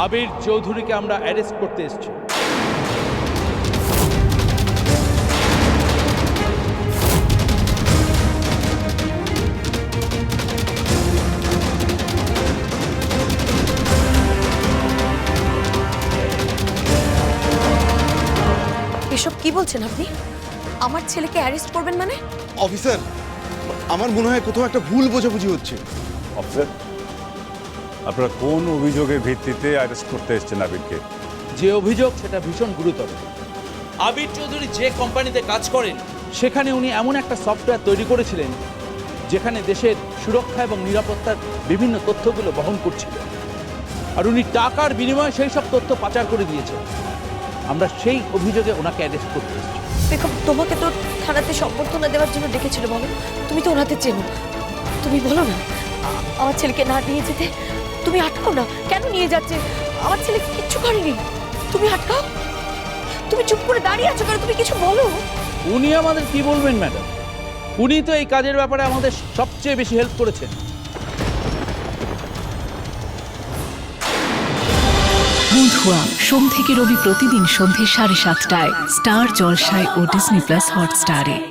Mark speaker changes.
Speaker 1: আবির চৌধুরীকে আমরা অ্যারেস্ট করতে এসেছি।
Speaker 2: এসব কি বলছেন আপনি? আমার ছেলেকে অ্যারেস্ট করবেন মানে?
Speaker 3: অফিসার আমার মনে হয় কোথাও একটা ভুল বোঝাবুঝি হচ্ছে।
Speaker 4: অফিসার আপনারা কোন অভিযোগের ভিত্তিতে অ্যারেস্ট করতে এসেছেন আবিরকে?
Speaker 1: যে অভিযোগ সেটা ভীষণ গুরুতর। আবির চৌধুরী যে কোম্পানিতে কাজ করেন সেখানে উনি এমন একটা সফটওয়্যার তৈরি করেছিলেন যেখানে দেশের সুরক্ষা এবং নিরাপত্তার বিভিন্ন তথ্যগুলো বহন করছিল। আর উনি টাকার বিনিময়ে সেই সব তথ্য পাচার করে দিয়েছেন। আমরা সেই অভিযোগে ওনাকে অ্যারেস্ট করতে এসেছি।
Speaker 2: দেখো তোমাকে তো থানাতে সম্বর্ধনা দেওয়ার জন্য ডেকেছিল বলো। তুমি তো ওনাদের চেনো তুমি বলো না। আমার ছেলেকে না নিয়ে যেতে তুমি আটকাও না। কেন নিয়ে যাচ্ছে? আমার ছেলে কিচ্ছু করেনি। তুমি আটকাও। তুমি চুপ করে দাঁড়িয়ে আছো কেন? তুমি কিছু বলো।
Speaker 1: উনি আমাদের কি বলবেন ম্যাডাম? উনি তো এই কাজের ব্যাপারে আমাদের সবচেয়ে বেশি হেল্প করেছেন।
Speaker 5: বন্ধুয়া সোম থেকে রবি প্রতিদিন সন্ধে সাড়ে সাতটায় স্টার জলসায় ও ডিসনি প্লাস হটস্টারে।